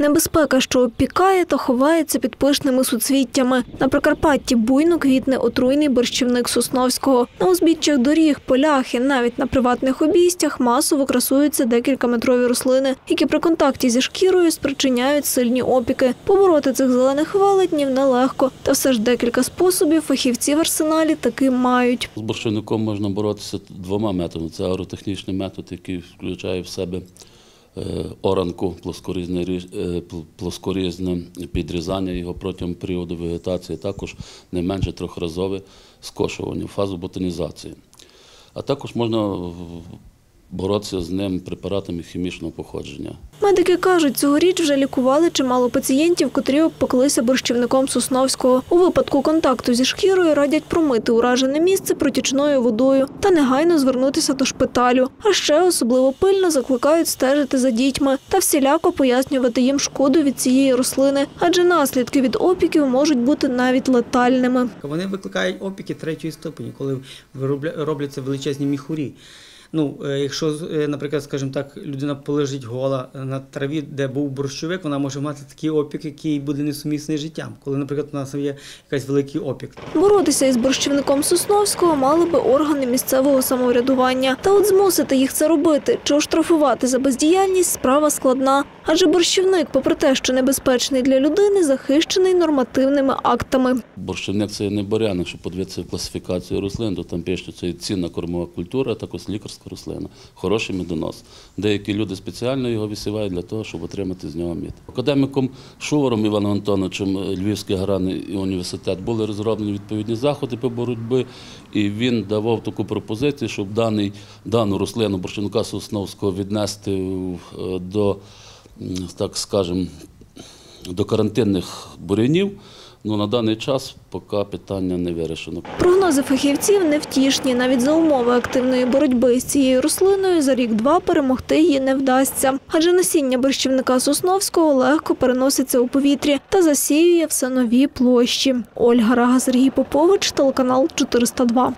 Небезпека, що опікає та ховається під пишними суцвіттями. На Прикарпатті буйно квітне отруйний борщівник Сосновського. На узбіччях доріг, полях і навіть на приватних обійстях масово красуються декількаметрові рослини, які при контакті зі шкірою спричиняють сильні опіки. Побороти цих зелених велетнів нелегко, та все ж декілька способів фахівці в арсеналі таки мають. З борщівником можна боротися двома методами. Це агротехнічний метод, який включає в себе оранку, плоскорізне, е, пл- плоскорізне підрізання його протягом періоду вегетації, також не менше трьохразове скошування, фазу ботанізації. А також можна боротися з ним препаратами хімічного походження. Медики кажуть, цьогоріч вже лікували чимало пацієнтів, котрі обпеклися борщівником Сосновського. У випадку контакту зі шкірою радять промити уражене місце протічною водою та негайно звернутися до шпиталю. А ще особливо пильно закликають стежити за дітьми та всіляко пояснювати їм шкоду від цієї рослини, адже наслідки від опіків можуть бути навіть летальними. Вони викликають опіки третьої ступені, коли робляться величезні міхурі. Ну, е, якщо, е, наприклад, скажімо так, людина полежить гола на траві, де був борщовик, вона може мати такий опік, який буде несумісний життям. Коли, наприклад, у нас є якийсь великий опік. Боротися із борщівником Сосновського мали би органи місцевого самоврядування. Та от змусити їх це робити чи оштрафувати за бездіяльність справа складна. Адже борщівник, попри те, що небезпечний для людини, захищений нормативними актами. Борщівник це не буряник, щоб подивитися класифікацію рослин, то там пише, що це цінна кормова культура, також лікарська рослина, хороший медонос. Деякі люди спеціально його висівають для того, щоб отримати з нього мід. Академіком Шувором Іваном Антоновичем Львівський аграрний університет були розроблені відповідні заходи по боротьбі, і він давав таку пропозицію, щоб даний, дану рослину борщівника Сосновського віднести е, до, так скажемо, до карантинних бурянів. Ну, на даний час поки питання не вирішено. Прогнози фахівців невтішні. Навіть за умови активної боротьби з цією рослиною за рік-два перемогти її не вдасться. Адже насіння борщівника Сосновського легко переноситься у повітрі та засіює все нові площі. Ольга Рага, Сергій Попович, телеканал 402.